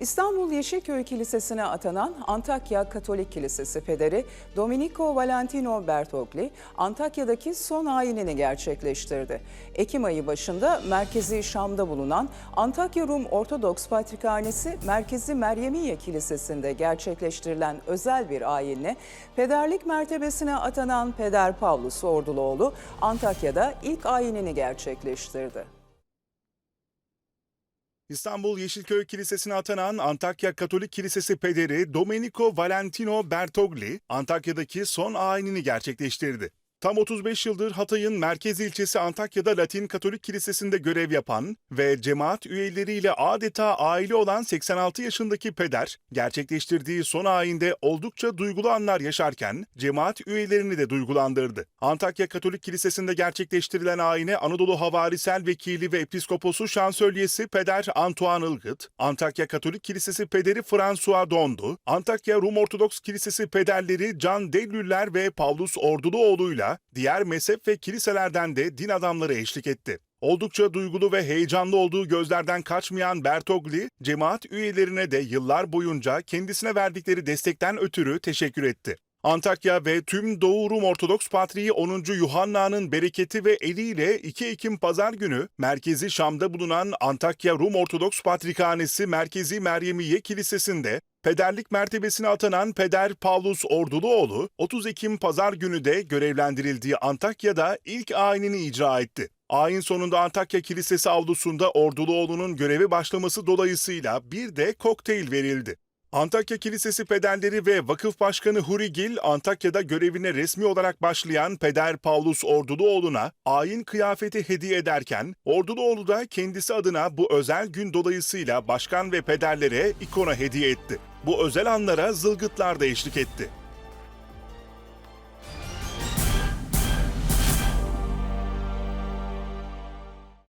İstanbul Yeşilköy Kilisesi'ne atanan Antakya Katolik Kilisesi pederi Domenico Valentino Bertogli, Antakya'daki son ayinini gerçekleştirdi. Ekim ayı başında Merkezi Şam'da bulunan Antakya Rum Ortodoks Patrikhanesi Merkezi Meryemiye Kilisesi'nde gerçekleştirilen özel bir ayinle pederlik mertebesine atanan Peder Pavlus Orduloğlu Antakya'da ilk ayinini gerçekleştirdi. İstanbul Yeşilköy Kilisesi'ne atanan Antakya Katolik Kilisesi pederi Domenico Valentino Bertogli, Antakya'daki son ayinini gerçekleştirdi. Tam 35 yıldır Hatay'ın merkez ilçesi Antakya'da Latin Katolik Kilisesi'nde görev yapan ve cemaat üyeleriyle adeta aile olan 86 yaşındaki peder, gerçekleştirdiği son ayinde oldukça duygulu anlar yaşarken cemaat üyelerini de duygulandırdı. Antakya Katolik Kilisesi'nde gerçekleştirilen ayine Anadolu Havarisel Vekili ve Episkoposu Şansölyesi Peder Antoine Ilgıt, Antakya Katolik Kilisesi Pederi François Dondu, Antakya Rum Ortodoks Kilisesi Pederleri Can Devlüller ve Pavlus Orduloğlu'yla diğer mezhep ve kiliselerden de din adamları eşlik etti. Oldukça duygulu ve heyecanlı olduğu gözlerden kaçmayan Bertogli, cemaat üyelerine de yıllar boyunca kendisine verdikleri destekten ötürü teşekkür etti. Antakya ve tüm Doğu Rum Ortodoks Patriği 10. Yuhanna'nın bereketi ve eliyle 2 Ekim Pazar günü merkezi Şam'da bulunan Antakya Rum Ortodoks Patrikhanesi Merkezi Meryemiye Kilisesi'nde pederlik mertebesine atanan Peder Pavlus Orduluoğlu 30 Ekim Pazar günü de görevlendirildiği Antakya'da ilk ayinini icra etti. Ayin sonunda Antakya Kilisesi avlusunda Orduluoğlu'nun görevi başlaması dolayısıyla bir de kokteyl verildi. Antakya Kilisesi pederleri ve vakıf başkanı Huri Gil, Antakya'da görevine resmi olarak başlayan Peder Paulus Orduluoğlu'na ayin kıyafeti hediye ederken, Orduluoğlu da kendisi adına bu özel gün dolayısıyla başkan ve pederlere ikona hediye etti. Bu özel anlara zılgıtlar da eşlik etti.